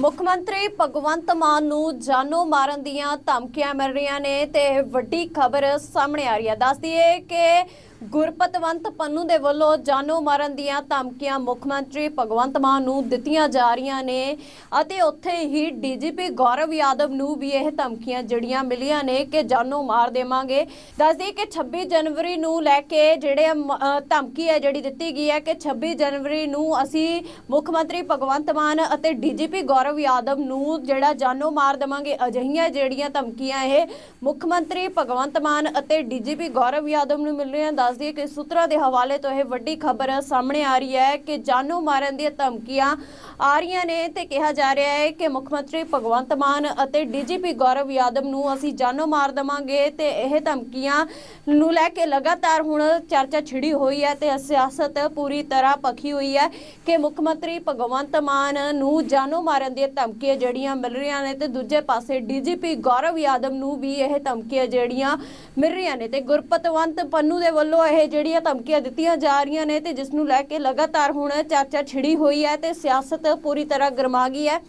ਮੁੱਖ ਮੰਤਰੀ ਭਗਵੰਤ ਮਾਨ ਨੂੰ ਜਾਨੋਂ ਮਾਰਨ ਦੀਆਂ ਧਮਕੀਆਂ ਮਿਲ ਰਹੀਆਂ ਨੇ ਤੇ ਇਹ ਵੱਡੀ ਖਬਰ ਸਾਹਮਣੇ ਆ ਰਹੀ ਹੈ। ਦੱਸ ਦਈਏ ਕਿ ਗੁਰਪਤਵੰਤ ਪੰਨੂ ਦੇ ਵੱਲੋਂ ਜਾਨੋ ਮਾਰਨ ਦੀਆਂ ਧਮਕੀਆਂ ਮੁੱਖ ਮੰਤਰੀ ਭਗਵੰਤ ਮਾਨ ਨੂੰ ਦਿੱਤੀਆਂ ਜਾ ਰਹੀਆਂ ਨੇ ਅਤੇ ਉੱਥੇ ਹੀ ਡੀਜੀਪੀ ਗੌਰਵ ਯਾਦਵ ਨੂੰ ਵੀ ਇਹ ਧਮਕੀਆਂ ਜੜੀਆਂ ਮਿਲੀਆਂ ਨੇ ਕਿ ਜਾਨੋ ਮਾਰ ਦੇਵਾਂਗੇ। ਦੱਸ ਕਿ 26 ਜਨਵਰੀ ਨੂੰ ਲੈ ਕੇ ਜਿਹੜੇ ਮ- ਧਮਕੀ ਹੈ ਜਿਹੜੀ ਦਿੱਤੀ ਗਈ ਹੈ ਕਿ 26 ਜਨਵਰੀ ਨੂੰ ਅਸੀਂ ਮੁੱਖ ਮੰਤਰੀ ਭਗਵੰਤ ਮਾਨ ਅਤੇ ਡੀਜੀਪੀ ਗੌਰਵ ਯਾਦਵ ਨੂੰ ਜਿਹੜਾ ਜਾਨੋ ਮਾਰ ਦੇਵਾਂਗੇ। ਅਜਿਹੀਆਂ ਜਿਹੜੀਆਂ ਧਮਕੀਆਂ ਇਹ ਮੁੱਖ ਮੰਤਰੀ ਭਗਵੰਤ ਮਾਨ ਅਤੇ ਡੀਜੀਪੀ ਗੌਰਵ ਯਾਦਵ ਨੂੰ ਮਿਲ ਰਹੀਆਂ ਦੱਸ ਦਈਏ ਕਿ ਸੂਤਰਾਂ ਦੇ ਹਵਾਲੇ ਤੋਂ ਇਹ ਵੱਡੀ ਖਬਰ ਸਾਹਮਣੇ ਆ ਰਹੀ ਹੈ ਕਿ ਜਾਨੋਂ ਮਾਰਨ ਦੀਆਂ ਧਮਕੀਆਂ ਆ ਰਹੀਆਂ ਨੇ ਤੇ ਕਿਹਾ ਜਾ ਰਿਹਾ ਹੈ ਕਿ ਮੁੱਖ ਮੰਤਰੀ ਭਗਵੰਤ ਮਾਨ ਅਤੇ ਡੀਜੀਪੀ ਗੌਰਵ ਯਾਦਵ ਨੂੰ ਅਸੀਂ ਜਾਨੋਂ ਮਾਰ ਦੇਵਾਂਗੇ ਤੇ ਇਹ ਧਮਕੀਆਂ ਨੂੰ ਲੈ ਕੇ ਲਗਾਤਾਰ ਹੁਣ ਚਰਚਾ ਛਿੜੀ ਹੋਈ ਹੈ ਤੇ ਸਿਆਸਤ ਪੂਰੀ ਤਰ੍ਹਾਂ ਪੱਖੀ ਹੋਈ ਹੈ ਕਿ ਮੁੱਖ ਮੰਤਰੀ ਭਗਵੰਤ ਮਾਨ ਨੂੰ ਜਾਨੋਂ ਮਾਰਨ ਦੀਆਂ ਧਮਕੀਆਂ ਜਿਹੜੀਆਂ ਮਿਲ ਰਹੀਆਂ ਨੇ ਤੇ ਦੂਜੇ ਪਾਸੇ ਡੀਜੀਪੀ ਗੌਰਵ ਯਾਦਵ ਨੂੰ ਵੀ ਇਹ ਧਮਕੀਆਂ ਜਿਹੜੀਆਂ ਮਿਲ ਰਹੀਆਂ ਨੇ ਤੇ ਗੁਰਪਤਵੰਤ ਪੰਨੂ ਦੇ ਵੱਲੋਂ ਇਹ ਜਿਹੜੀਆਂ ਧਮਕੀਆਂ ਦਿੱਤੀਆਂ ਜਾ ਰਹੀਆਂ ਨੇ ਤੇ ਜਿਸ ਨੂੰ ਲੈ ਕੇ ਲਗਾਤਾਰ ਹੁਣ ਚਰਚਾ ਛਿੜੀ ਹੋਈ ਹੈ ਤੇ ਸਿਆਸਤ ਪੂਰੀ ਤਰ੍ਹਾਂ ਗਰਮਾ ਗਈ ਹੈ।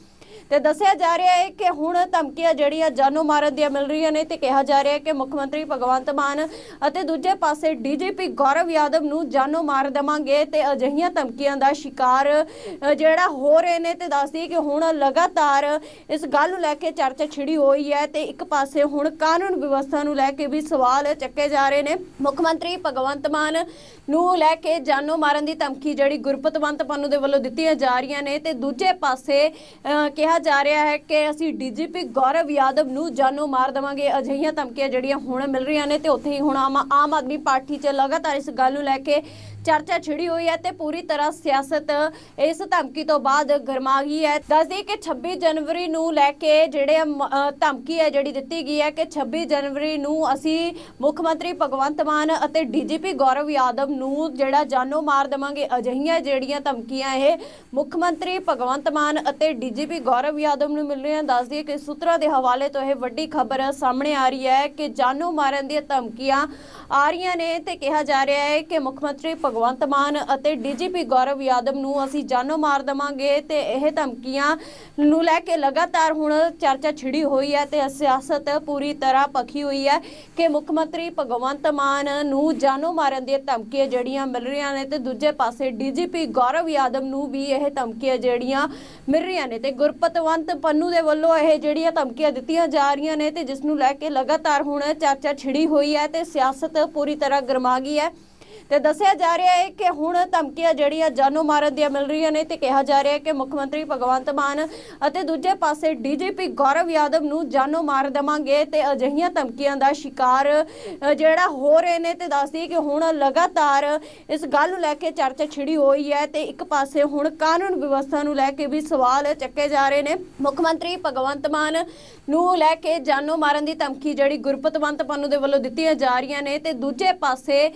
ਤੇ ਦੱਸਿਆ ਜਾ ਰਿਹਾ ਹੈ ਕਿ ਹੁਣ ਧਮਕੀਆਂ ਜਿਹੜੀਆਂ ਜਾਨੋਂ ਮਾਰਨ ਦੀਆਂ ਮਿਲ ਰਹੀਆਂ ਨੇ ਤੇ ਕਿਹਾ ਜਾ ਰਿਹਾ ਹੈ ਕਿ ਮੁੱਖ ਮੰਤਰੀ ਭਗਵੰਤ ਮਾਨ ਅਤੇ ਦੂਜੇ ਪਾਸੇ ਡੀਜੀਪੀ ਗੌਰਵ ਯਾਦਵ ਨੂੰ ਜਾਨੋਂ ਮਾਰ ਦੇਵਾਂਗੇ ਤੇ ਅਜਿਹੀਆਂ ਧਮਕੀਆਂ ਦਾ ਸ਼ਿਕਾਰ ਜਿਹੜਾ ਹੋ ਰਹੇ ਨੇ ਤੇ ਦੱਸਦੀ ਕਿ ਹੁਣ ਲਗਾਤਾਰ ਇਸ ਗੱਲ ਨੂੰ ਲੈ ਕੇ ਚਰਚਾ ਛਿੜੀ ਹੋਈ ਹੈ ਤੇ ਇੱਕ ਪਾਸੇ ਹੁਣ ਕਾਨੂੰਨ ਵਿਵਸਥਾ ਨੂੰ ਲੈ ਕੇ ਵੀ ਸਵਾਲ ਚੱਕੇ ਜਾ ਰਹੇ ਨੇ। ਮੁੱਖ ਮੰਤਰੀ ਭਗਵੰਤ ਮਾਨ ਨੂੰ ਲੈ ਕੇ ਜਾਨੋਂ ਮਾਰਨ ਦੀ ਧਮਕੀ ਜਿਹੜੀ ਗੁਰਪਤਵੰਤ ਪੰਨੂ ਦੇ ਵੱਲੋਂ ਦਿੱਤੀਆਂ ਜਾ ਰਹੀਆਂ ਨੇ ਤੇ ਦੂਜੇ ਪਾਸੇ ਕਿਹਾ ਜਾ ਰਿਹਾ ਹੈ ਕਿ ਅਸੀਂ ਡੀਜੀਪੀ ਗੌਰਵ ਯਾਦਵ ਨੂੰ ਜਾਨੋਂ ਮਾਰ ਦੇਵਾਂਗੇ। ਅਜਿਹੀਆਂ ਧਮਕੀਆਂ ਜਿਹੜੀਆਂ ਹੁਣ ਮਿਲ ਰਹੀਆਂ ਨੇ ਤੇ ਉੱਥੇ ਹੀ ਹੁਣ ਆਮ ਆਦਮੀ ਪਾਰਟੀ 'ਚ ਲਗਾਤਾਰ ਇਸ ਗੱਲ ਨੂੰ ਲੈ ਕੇ ਚਰਚਾ ਛਿੜੀ ਹੋਈ ਹੈ ਤੇ ਪੂਰੀ ਤਰ੍ਹਾਂ ਸਿਆਸਤ ਇਸ ਧਮਕੀ ਤੋਂ ਬਾਅਦ ਗਰਮਾ ਗਈ ਹੈ ਦੱਸਦੀ ਕਿ 26 ਜਨਵਰੀ ਨੂੰ ਲੈ ਕੇ ਜਿਹੜੇ ਧਮਕੀ ਹੈ ਜਿਹੜੀ ਦਿੱਤੀ ਗਈ ਹੈ ਕਿ 26 ਜਨਵਰੀ ਨੂੰ ਅਸੀਂ ਮੁੱਖ ਮੰਤਰੀ ਭਗਵੰਤ ਮਾਨ ਅਤੇ ਡੀਜੀਪੀ ਗੌਰਵ ਯਾਦਵ ਨੂੰ ਜਿਹੜਾ ਜਾਨੋਂ ਮਾਰ ਦੇਵਾਂਗੇ। ਅਜਿਹੀਆਂ ਜਿਹੜੀਆਂ ਧਮਕੀਆਂ ਇਹ ਮੁੱਖ ਮੰਤਰੀ ਭਗਵੰਤ ਮਾਨ ਅਤੇ ਡੀਜੀਪੀ ਗੌਰਵ ਯਾਦਵ ਨੂੰ ਮਿਲ ਰਹੀਆਂ ਦੱਸਦੀ ਹੈ ਕਿ ਸੂਤਰਾਂ ਦੇ ਹਵਾਲੇ ਤੋਂ ਇਹ ਵੱਡੀ ਖਬਰ ਸਾਹਮਣੇ ਆ ਰਹੀ ਹੈ ਕਿ ਜਾਨੋਂ ਮਾਰਨ ਦੀਆਂ ਧਮਕੀਆਂ ਆ ਰਹੀਆਂ ਨੇ ਤੇ ਕਿਹਾ ਜਾ ਰਿਹਾ ਹੈ ਕਿ ਮੁੱਖ ਮੰਤਰੀ ਭਗਵੰਤ ਮਾਨ ਅਤੇ ਡੀਜੀਪੀ ਗੌਰਵ ਯਾਦਵ ਨੂੰ ਅਸੀਂ ਜਾਨੋਂ ਮਾਰ ਦੇਵਾਂਗੇ ਤੇ ਇਹ ਧਮਕੀਆਂ ਨੂੰ ਲੈ ਕੇ ਲਗਾਤਾਰ ਹੁਣ ਚਰਚਾ ਛਿੜੀ ਹੋਈ ਹੈ ਤੇ ਸਿਆਸਤ ਪੂਰੀ ਤਰ੍ਹਾਂ ਪਖੀ ਹੋਈ ਹੈ ਕਿ ਮੁੱਖ ਮੰਤਰੀ ਭਗਵੰਤ ਮਾਨ ਨੂੰ ਜਾਨੋਂ ਮਾਰਨ ਦੀਆਂ ਧਮਕੀਆਂ ਜਿਹੜੀਆਂ ਮਿਲ ਰਹੀਆਂ ਨੇ ਤੇ ਦੂਜੇ ਪਾਸੇ ਡੀਜੀਪੀ ਗੌਰਵ ਯਾਦਵ ਨੂੰ ਵੀ ਇਹ ਧਮਕੀਆਂ ਜਿਹੜੀਆਂ ਮਿਲ ਰਹੀਆਂ ਨੇ ਤੇ ਗੁਰਪਤ ਗੁਰਪਤਵੰਤ ਪੰਨੂ ਦੇ ਵੱਲੋਂ ਇਹ ਜਿਹੜੀਆਂ ਧਮਕੀਆਂ ਦਿੱਤੀਆਂ ਜਾ ਰਹੀਆਂ ਨੇ ਤੇ ਜਿਸ ਨੂੰ ਲੈ ਕੇ ਲਗਾਤਾਰ ਹੁਣ ਚਰਚਾ ਛਿੜੀ ਹੋਈ ਹੈ ਤੇ ਸਿਆਸਤ ਪੂਰੀ ਤਰ੍ਹਾਂ ਗਰਮਾ ਗਈ ਹੈ। ਤੇ ਦੱਸਿਆ ਜਾ ਰਿਹਾ ਹੈ ਕਿ ਹੁਣ ਧਮਕੀਆਂ ਜਿਹੜੀਆਂ ਜਾਨੋਂ ਮਾਰਨ ਦੀਆਂ ਮਿਲ ਰਹੀਆਂ ਨੇ ਤੇ ਕਿਹਾ ਜਾ ਰਿਹਾ ਹੈ ਕਿ ਮੁੱਖ ਮੰਤਰੀ ਭਗਵੰਤ ਮਾਨ ਅਤੇ ਦੂਜੇ ਪਾਸੇ ਡੀਜੀਪੀ ਗੌਰਵ ਯਾਦਵ ਨੂੰ ਜਾਨੋਂ ਮਾਰ ਦੇਵਾਂਗੇ ਤੇ ਅਜਿਹੀਆਂ ਧਮਕੀਆਂ ਦਾ ਸ਼ਿਕਾਰ ਜਿਹੜਾ ਹੋ ਰਹੇ ਨੇ ਤੇ ਦੱਸਦੀ ਕਿ ਹੁਣ ਲਗਾਤਾਰ ਇਸ ਗੱਲ ਨੂੰ ਲੈ ਕੇ ਚਰਚਾ ਛਿੜੀ ਹੋਈ ਹੈ ਤੇ ਇੱਕ ਪਾਸੇ ਹੁਣ ਕਾਨੂੰਨ ਵਿਵਸਥਾ ਨੂੰ ਲੈ ਕੇ ਵੀ ਸਵਾਲ ਚੱਕੇ ਜਾ ਰਹੇ ਨੇ। ਮੁੱਖ ਮੰਤਰੀ ਭਗਵੰਤ ਮਾਨ ਨੂੰ ਲੈ ਕੇ ਜਾਨੋਂ ਮਾਰਨ ਦੀ ਧਮਕੀ ਜਿਹੜੀ ਗੁਰਪਤਵੰਤ ਪੰਨੂ ਦੇ ਵੱਲੋਂ ਦਿੱਤੀਆਂ ਜਾ ਰਹੀਆਂ ਨੇ ਤੇ ਦੂਜੇ ਪਾਸੇ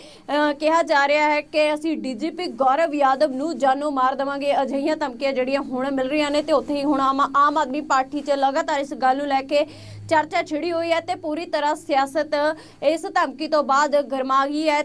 ਕਿਹਾ ਜਾ ਰਿਹਾ ਹੈ ਕਿ ਅਸੀਂ ਡੀਜੀਪੀ ਗੌਰਵ ਯਾਦਵ ਨੂੰ ਜਾਨੋਂ ਮਾਰ ਦੇਵਾਂਗੇ। ਅਜਿਹੀਆਂ ਧਮਕੀਆਂ ਜਿਹੜੀਆਂ ਹੁਣ ਮਿਲ ਰਹੀਆਂ ਨੇ ਤੇ ਉੱਥੇ ਹੀ ਹੁਣ ਆਮ ਆਦਮੀ ਪਾਰਟੀ 'ਚ ਲਗਾਤਾਰ ਇਸ ਗੱਲ ਨੂੰ ਲੈ ਕੇ ਚਰਚਾ ਛਿੜੀ ਹੋਈ ਹੈ ਤੇ ਪੂਰੀ ਤਰ੍ਹਾਂ ਸਿਆਸਤ ਇਸ ਧਮਕੀ ਤੋਂ ਬਾਅਦ ਗਰਮਾ ਗਈ ਹੈ